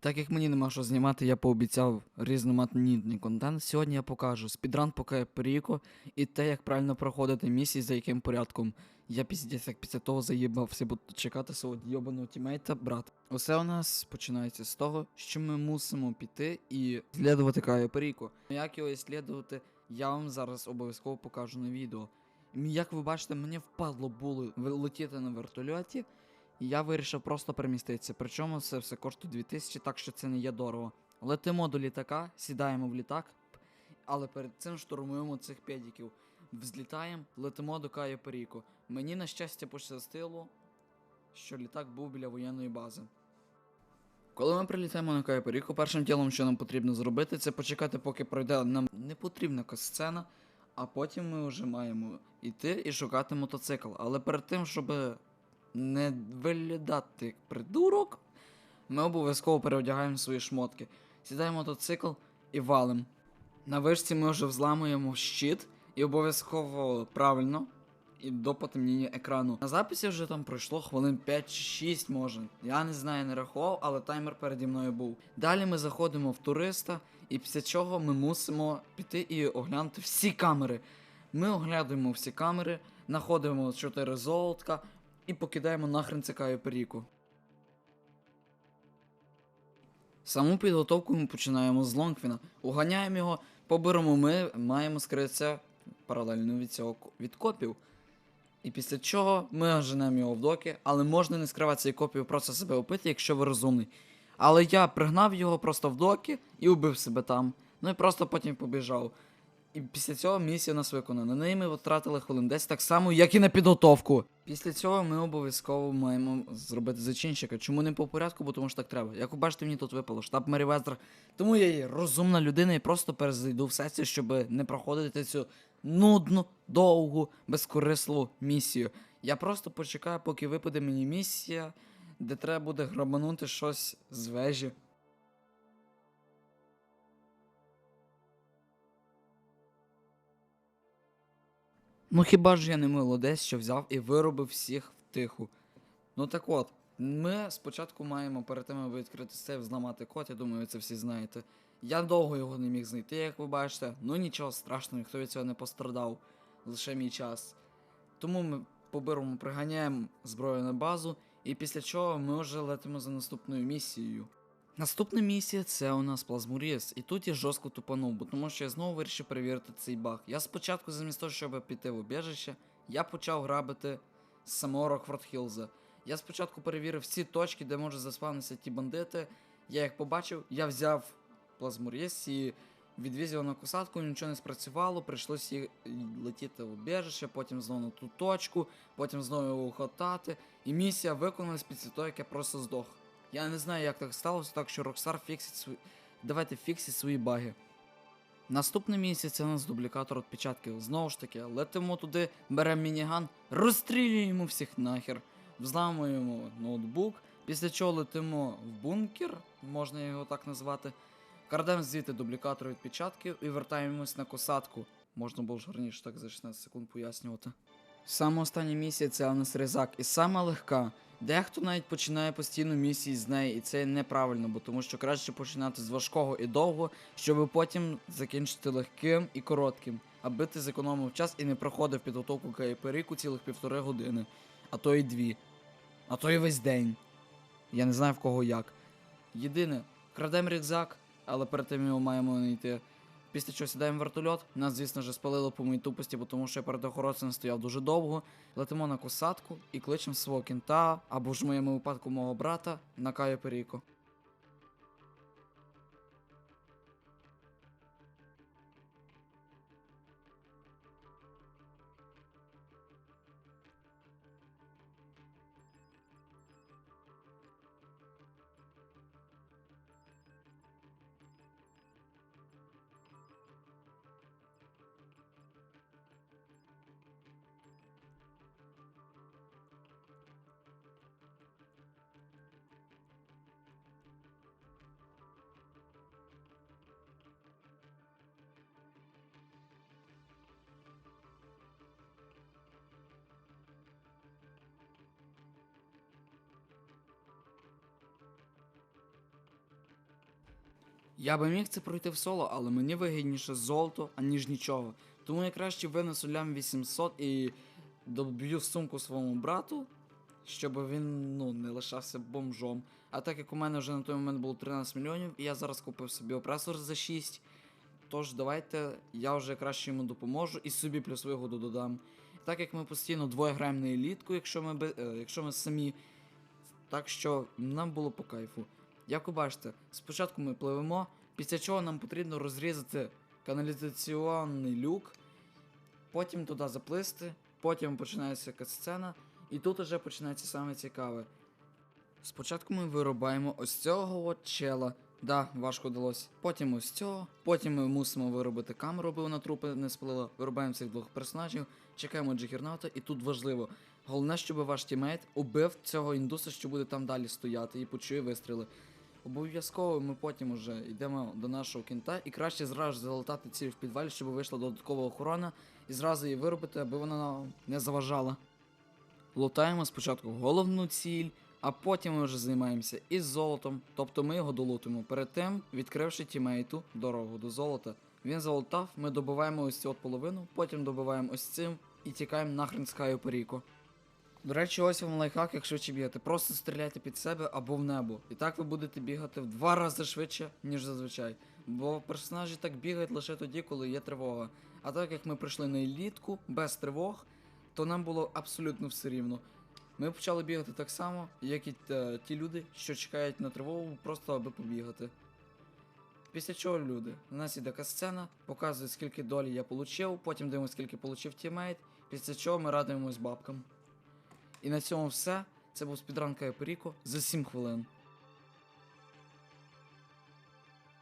Так як мені нема що знімати, я пообіцяв різноманітний контент. Сьогодні я покажу спідран по Кайперіко і те, як правильно проходити місії, за яким порядком. Я піздець, як після того заїбався, буду чекати свого йобаного тімейта, брат. Усе у нас починається з того, що ми мусимо піти і слідувати Кайперіко. Як його слідувати, я вам зараз обов'язково покажу на відео. Як ви бачите, мені впадло було летіти на вертольоті. І я вирішив просто переміститися. Причому це все коштує 2000, так що це не є дорого. Летимо до літака, сідаємо в літак, але перед цим штурмуємо цих педиків. Взлітаємо, летимо до Кая Періко. Мені, на щастя, пощастило, що літак був біля воєнної бази. Коли ми прилітаємо на Періко, першим ділом, що нам потрібно зробити, це почекати, поки пройде нам не потрібна сцена, а потім ми вже маємо йти і шукати мотоцикл. Але перед тим, щоб не виглядати як придурок, ми обов'язково переодягаємо свої шмотки. Сідаємо мотоцикл і валим. На вишці ми вже взламуємо щит і обов'язково правильно. І до потемніння екрану. На записі вже там пройшло хвилин 5 чи 6 може. Я не знаю, не рахував, але таймер переді мною був. Далі ми заходимо в туриста, і після чого ми мусимо піти і оглянути всі камери. Ми оглядуємо всі камери, знаходимо 4 золотка і покидаємо нахрен цикаю періку. Саму підготовку ми починаємо з Лонгвіна. Уганяємо його, поберемо ми, маємо скритися паралельно від цього від копів. І після чого ми оженемо його в доки, але можна не скриватися і копію просто себе опити, якщо ви розумний. Але я пригнав його просто в доки і убив себе там. Ну і просто потім побіжав. І після цього місія нас виконана. На неї ми втратили хвилин 10 так само, як і на підготовку. Після цього ми обов'язково маємо зробити зачинщика. Чому не по порядку, бо тому що так треба. Як ви бачите, мені тут випало штаб Мерівездра. Тому я є розумна людина і просто перезайду в сесію, щоб не проходити цю нудну, довгу, безкорисливу місію. Я просто почекаю, поки випаде мені місія, де треба буде грабанути щось з вежі. Ну хіба ж я не молодець, що взяв і виробив всіх втиху. Ну так от, ми спочатку маємо перед тим, аби відкрити сейф, зламати код, я думаю, ви це всі знаєте. Я довго його не міг знайти, як ви бачите. Ну нічого страшного, ніхто від цього не пострадав. Лише мій час. Тому ми по-бирому приганяємо зброю на базу, і після чого ми вже летимо за наступною місією. Наступна місія це у нас Плазмуріс, і тут я жорстко тупанув, бо тому що я знову вирішив перевірити цей баг. Я спочатку, замість того, щоб піти в убіжище, я почав грабити з самого Рокфорд. Я спочатку перевірив всі точки, де можуть заспавнитися ті бандити. Я їх побачив, я взяв Плазмуріс і відвіз його на косатку, нічого не спрацювало, прийшлося їх- летіти в убіжище, потім знову на ту точку, потім знову його хотати. І місія виконалась після того, як я просто здох. Я не знаю, як так сталося, так що Rockstar фіксить свої. Давайте фіксить свої баги. Наступне місце це у нас дублікатор відпечатків. Знову ж таки, летимо туди, беремо мініган, розстрілюємо всіх нахер, взламуємо ноутбук, після чого летимо в бункер, можна його так назвати. Крадемо звідти дублікатор відпечатків і вертаємось на косатку. Можна було ж раніше так за 16 секунд пояснювати. Саме остання місія це у нас Резак, і сама легка. Дехто навіть починає постійно місії з неї, і це неправильно, бо тому що краще починати з важкого і довго, щоб потім закінчити легким і коротким, аби ти зекономив час і не проходив підготовку Кайперіку цілих півтори години, а то і дві, а то і весь день. Я не знаю в кого як. Єдине, крадемо рюкзак, але перед тим його маємо знайти. Після чого сідаємо вертольот, нас, звісно ж, спалило по моїй тупості, бо тому що я перед охоронцем стояв дуже довго. Летимо на косатку і кличемо свого кінта, або ж в моєму випадку мого брата, на Каю Періко. Я би міг це пройти в соло, але мені вигідніше золото, аніж нічого. Тому я краще винесу лям 800 і доб'ю сумку своєму брату, щоб він ну, не лишався бомжом. А так як у мене вже на той момент було 13 мільйонів, і я зараз купив собі опресор за 6. Тож давайте я вже краще йому допоможу і собі плюс вигоду додам. Так як ми постійно двоє граємо на елітку, якщо ми, е, якщо ми самі. Так що нам було по кайфу. Як ви бачите, спочатку ми пливемо, після чого нам потрібно розрізати каналізаційний люк, потім туди заплисти, потім починається катсцена, і тут уже починається саме цікаве. Спочатку ми вирубаємо ось цього от чела. Да, важко вдалося. Потім ось цього. Потім ми мусимо виробити камеру, аби вона трупи не спалила. Вирубаємо цих двох персонажів, чекаємо Джигерната, і тут важливо. Головне, щоб ваш тімейт убив цього індуса, що буде там далі стояти, і почує вистріли. Обов'язково ми потім уже йдемо до нашого кінта і краще зразу залатати ціль в підвалі, щоб вийшла додаткова охорона, і зразу її виробити, аби вона нам не заважала. Лутаємо спочатку головну ціль, а потім ми вже займаємося із золотом, тобто ми його долутимо. Перед тим, відкривши тімейту дорогу до золота. Він залутав, ми добиваємо ось цю от половину, потім добиваємо ось цим і тікаємо нахрен з Каю Періко. До речі, ось вам лайфхак, як швидше бігати. Просто стріляйте під себе або в небо. І так ви будете бігати в два рази швидше, ніж зазвичай. Бо персонажі так бігають лише тоді, коли є тривога. А так як ми прийшли на елітку без тривог, то нам було абсолютно все рівно. Ми почали бігати так само, як і е, ті люди, що чекають на тривогу, просто аби побігати. Після чого люди? У нас іде касцена, показує, скільки долі я получив, потім дивимося, скільки получив тімейт, після чого ми радуємось бабкам. І на цьому все. Це був спідранка Еперіко за 7 хвилин.